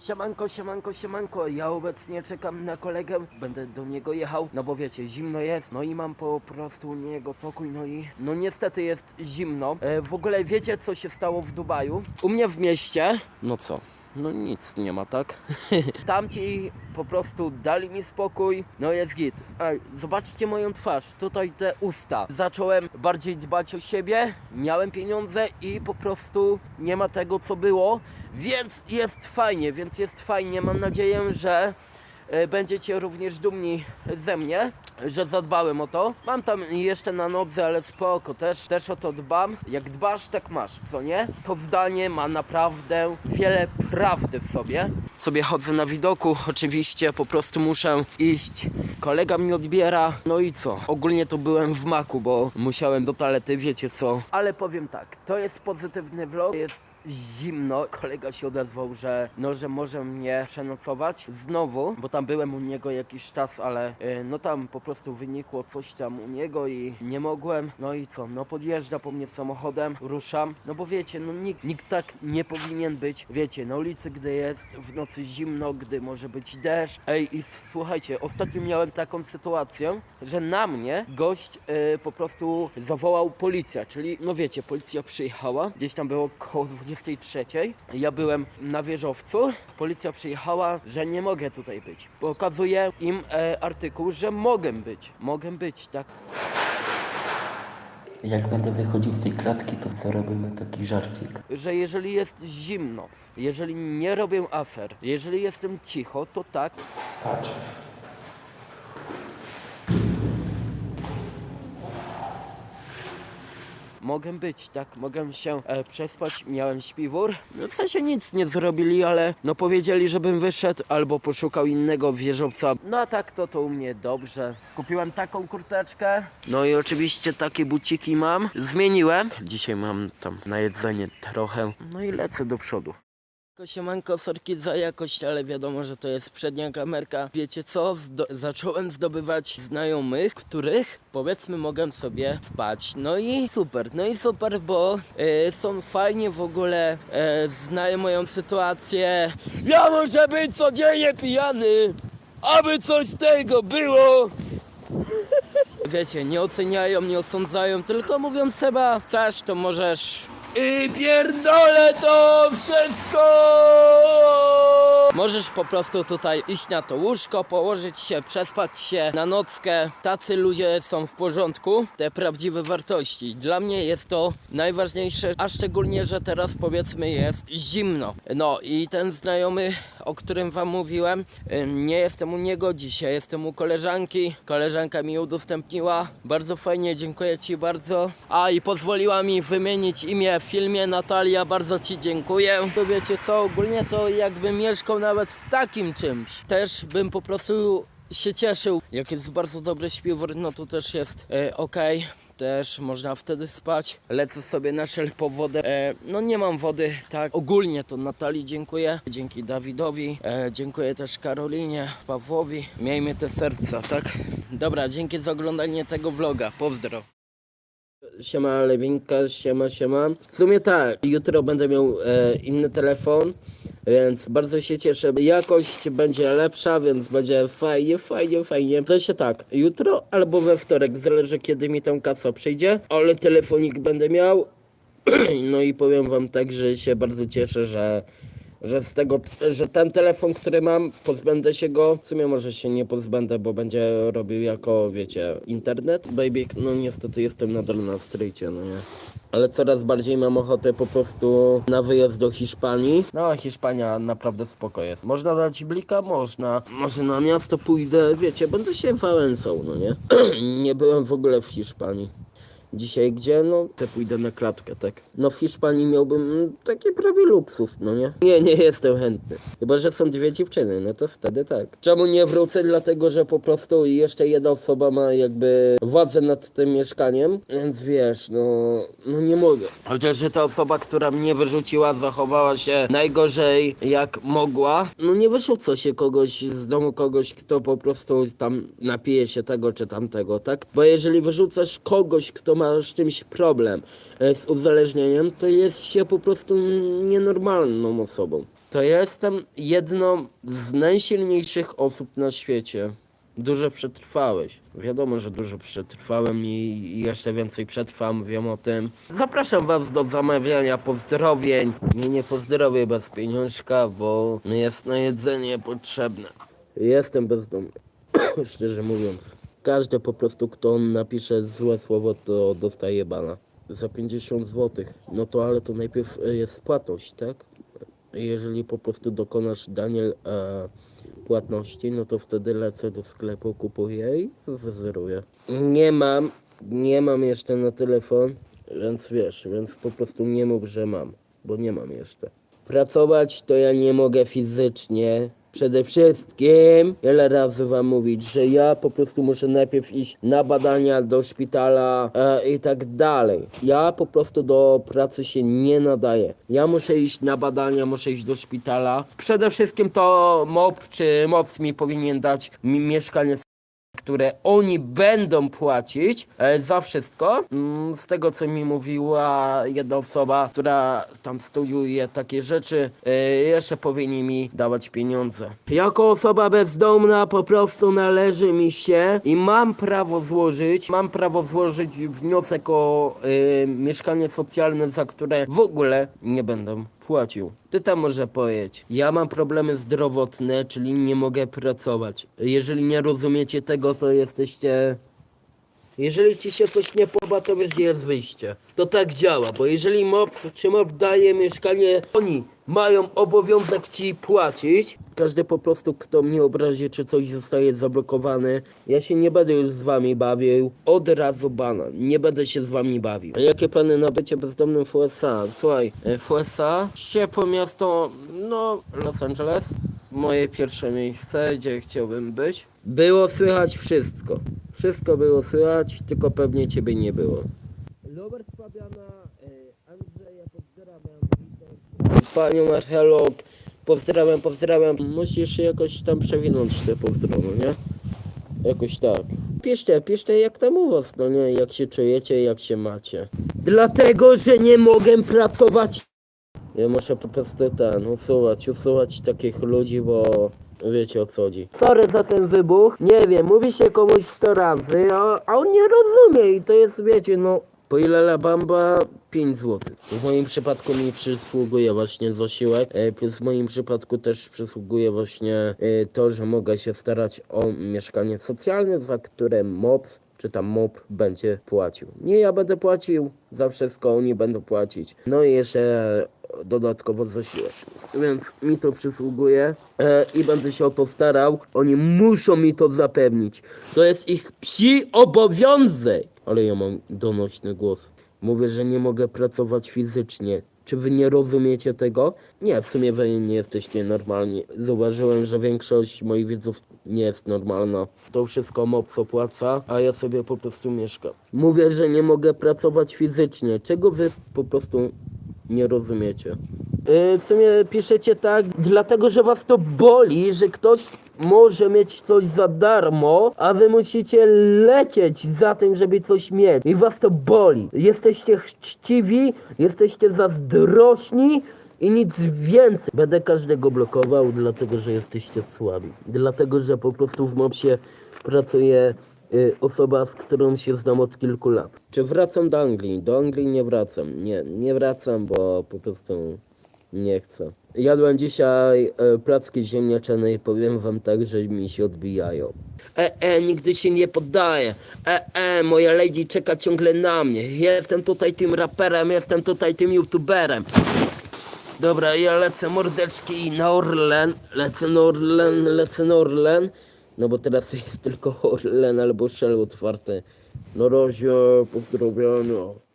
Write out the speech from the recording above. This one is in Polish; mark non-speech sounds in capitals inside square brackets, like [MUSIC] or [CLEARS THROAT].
Siemanko, siemanko, siemanko. Ja obecnie czekam na kolegę. Będę do niego jechał, no bo wiecie, zimno jest. No i mam po prostu niego pokój. No i no niestety jest zimno. E, w ogóle wiecie, co się stało w Dubaju? U mnie w mieście. No co? No nic nie ma, tak? [LAUGHS] Tamci po prostu dali mi spokój, no jest git. Ej, zobaczcie moją twarz, tutaj te usta. Zacząłem bardziej dbać o siebie, miałem pieniądze i po prostu nie ma tego co było, więc jest fajnie, więc jest fajnie. Mam nadzieję, że będziecie również dumni ze mnie, że zadbałem o to. Mam tam jeszcze na nodze, ale spoko, też, też o to dbam. Jak dbasz, tak masz, co nie? To zdanie ma naprawdę wiele prawdy w sobie. Sobie chodzę na widoku, oczywiście po prostu muszę iść. Kolega mi odbiera, no i co? Ogólnie to byłem w maku, bo musiałem do toalety, wiecie co? Ale powiem tak, to jest pozytywny vlog, jest zimno. Kolega się odezwał, że no, że może mnie przenocować znowu, bo tam byłem u niego jakiś czas, ale y, no tam po prostu wynikło coś tam u niego i nie mogłem. No i co? No podjeżdża po mnie samochodem, ruszam. No bo wiecie, no nikt, nikt tak nie powinien być. Wiecie, na ulicy, gdy jest w nocy zimno, gdy może być deszcz. Ej, i słuchajcie, ostatnio miałem taką sytuację, że na mnie gość y, po prostu zawołał policja, czyli no wiecie, policja przyjechała, gdzieś tam było koło 23. Ja byłem na wieżowcu, policja przyjechała, że nie mogę tutaj być. Pokazuję im e, artykuł, że mogę być, mogę być, tak? Jak będę wychodził z tej klatki, to zarobimy taki żarcik. że jeżeli jest zimno, jeżeli nie robię afer, jeżeli jestem cicho, to tak, Patrz. Mogę być, tak, mogę się e, przespać, miałem śpiwór. No w sensie nic nie zrobili, ale no powiedzieli, żebym wyszedł albo poszukał innego wieżowca. No a tak to to u mnie dobrze. Kupiłem taką kurteczkę. No i oczywiście takie buciki mam. Zmieniłem. Dzisiaj mam tam na jedzenie trochę. No i lecę do przodu. Siemanko, sorki za jakość, ale wiadomo, że to jest przednia kamerka. Wiecie co? Zdo zacząłem zdobywać znajomych, których powiedzmy mogę sobie spać. No i super, no i super, bo e, są fajnie w ogóle, e, znają moją sytuację. Ja muszę być codziennie pijany, aby coś z tego było. [LAUGHS] Wiecie, nie oceniają, nie osądzają, tylko mówią Seba, chcesz, to możesz. I pierdolę to wszystko! Możesz po prostu tutaj iść na to łóżko, położyć się, przespać się na nockę. Tacy ludzie są w porządku, te prawdziwe wartości. Dla mnie jest to najważniejsze, a szczególnie, że teraz powiedzmy jest zimno. No i ten znajomy, o którym wam mówiłem, nie jestem u niego, dzisiaj jestem u koleżanki. Koleżanka mi udostępniła. Bardzo fajnie, dziękuję ci bardzo. A i pozwoliła mi wymienić imię w filmie Natalia, bardzo ci dziękuję. To wiecie co, ogólnie to jakbym mieszkał nawet w takim czymś, też bym po prostu się cieszył. Jak jest bardzo dobry śpiwór, no to też jest e, ok. Też można wtedy spać. Lecę sobie na szel po wodę. E, no nie mam wody, tak. Ogólnie to Natalii dziękuję. Dzięki Dawidowi. E, dziękuję też Karolinie, Pawłowi. Miejmy te serca, tak? Dobra, dzięki za oglądanie tego vloga. Pozdro. Siema Lewinka, siema, siema. W sumie tak, jutro będę miał e, inny telefon, więc bardzo się cieszę. Jakość będzie lepsza, więc będzie fajnie, fajnie, fajnie. W sensie tak, jutro albo we wtorek, zależy kiedy mi tam kaca przyjdzie, ale telefonik będę miał. [CLEARS THROAT] No i powiem wam tak, że się bardzo cieszę, że że z tego, że ten telefon, który mam, pozbędę się go. W sumie może się nie pozbędę, bo będzie robił jako, wiecie, internet. Baby, no niestety jestem nadal na stryjcie, no nie. Ale coraz bardziej mam ochotę po prostu na wyjazd do Hiszpanii. No, Hiszpania naprawdę spoko jest. Można dać blika? Można. Może na miasto pójdę, wiecie, będę się Wałęsą, no nie? [CLEARS THROAT] nie byłem w ogóle w Hiszpanii. Dzisiaj gdzie? No, te pójdę na klatkę, tak. No w Hiszpanii miałbym mm, taki prawie luksus, no nie? Nie, nie jestem chętny. Chyba, że są dwie dziewczyny, no to wtedy tak. Czemu nie wrócę? Dlatego, że po prostu jeszcze jedna osoba ma jakby władzę nad tym mieszkaniem, więc wiesz, no, no nie mogę. Chociaż, że ta osoba, która mnie wyrzuciła, zachowała się najgorzej jak mogła, no nie wyrzuca się kogoś z domu, kogoś, kto po prostu tam napije się tego czy tamtego, tak? Bo jeżeli wyrzucasz kogoś, kto masz czymś problem e, z uzależnieniem, to jest się po prostu nienormalną osobą. To jestem jedną z najsilniejszych osób na świecie. Dużo przetrwałeś. Wiadomo, że dużo przetrwałem i jeszcze więcej przetrwam, wiem o tym. Zapraszam was do zamawiania pozdrowień. Nie, nie pozdrowię bez pieniążka, bo jest na jedzenie potrzebne. Jestem bezdomny, [COUGHS] szczerze mówiąc. Każdy po prostu, kto napisze złe słowo, to dostaje bana. Za 50 zł. No to ale to najpierw e, jest płatność, tak? Jeżeli po prostu dokonasz, Daniel, e, płatności, no to wtedy lecę do sklepu, kupuję i wyzeruję. Nie mam, nie mam jeszcze na telefon, więc wiesz, więc po prostu nie mów, że mam, bo nie mam jeszcze. Pracować to ja nie mogę fizycznie. Przede wszystkim, wiele razy wam mówić, że ja po prostu muszę najpierw iść na badania do szpitala e, i tak dalej. Ja po prostu do pracy się nie nadaję. Ja muszę iść na badania, muszę iść do szpitala. Przede wszystkim to MOP czy MOPS mi powinien dać mi mieszkanie które oni będą płacić e, za wszystko. Mm, Z tego co mi mówiła jedna osoba, która tam studiuje takie rzeczy, e, jeszcze powinni mi dawać pieniądze. Jako osoba bezdomna po prostu należy mi się i mam prawo złożyć, mam prawo złożyć wniosek o e, mieszkanie socjalne, za które w ogóle nie będę Ty tam może pojedź. Ja mam problemy zdrowotne, czyli nie mogę pracować. Jeżeli nie rozumiecie tego, to jesteście... Jeżeli ci się coś nie podoba, to wiesz, gdzie jest wyjście. To tak działa, bo jeżeli MOP czy MOP daje mieszkanie, oni mają obowiązek ci płacić. Każdy po prostu, kto mnie obrazi, czy coś zostaje zablokowane, ja się nie będę już z wami bawił. Od razu bana. Nie będę się z wami bawił. A jakie plany na bycie bezdomnym w USA? Słuchaj, e, w USA, ciepłe miasto, no, Los Angeles. Moje pierwsze miejsce, gdzie chciałbym być. Było słychać wszystko. Wszystko było słychać, tylko pewnie ciebie nie było. Robert Fabiana, e, Andrzeja, pozdrawiam. Panią archeolog, pozdrawiam, pozdrawiam. Musisz jakoś tam przewinąć te pozdrowy, nie? Jakoś tak. Piszcie, piszcie jak tam u was, no nie? Jak się czujecie, jak się macie. Dlatego, że nie mogę pracować. Ja muszę po prostu ten, usuwać, usuwać takich ludzi, bo wiecie o co chodzi. Sorry za ten wybuch. Nie wiem, mówi się komuś 100 razy, a, a on nie rozumie i to jest, wiecie, no... Po ile la bamba? 5 zł. W moim przypadku mi przysługuje właśnie zasiłek, e, plus w moim przypadku też przysługuje właśnie e, to, że mogę się starać o mieszkanie socjalne, za które MOPS czy tam MOP będzie płacił. Nie ja będę płacił, za wszystko oni będą płacić. No i jeszcze dodatkowo zasiłek. Więc mi to przysługuje e, i będę się o to starał. Oni muszą mi to zapewnić. To jest ich psi obowiązek. Ale ja mam donośny głos. Mówię, że nie mogę pracować fizycznie. Czy wy nie rozumiecie tego? Nie, w sumie wy nie jesteście normalni. Zauważyłem, że większość moich widzów nie jest normalna. To wszystko MOPS opłaca, a ja sobie po prostu mieszkam. Mówię, że nie mogę pracować fizycznie. Czego wy po prostu nie rozumiecie? Yy, w sumie piszecie tak, dlatego że was to boli, że ktoś może mieć coś za darmo, a wy musicie lecieć za tym, żeby coś mieć. I was to boli. Jesteście chciwi, jesteście zazdrośni i nic więcej. Będę każdego blokował, dlatego że jesteście słabi. Dlatego, że po prostu w mopsie pracuje y, osoba, z którą się znam od kilku lat. Czy wracam do Anglii? Do Anglii nie wracam. Nie, nie wracam, bo po prostu nie chcę. Jadłem dzisiaj e, placki ziemniaczane i powiem wam tak, że mi się odbijają. E, e, nigdy się nie poddaję. E, e, moja lady czeka ciągle na mnie. Jestem tutaj tym raperem, jestem tutaj tym youtuberem. Dobra, ja lecę mordeczki na Orlen. Lecę na Orlen, lecę na Orlen. No bo teraz jest tylko Orlen albo Shell otwarte. No razie, pozdrowienia.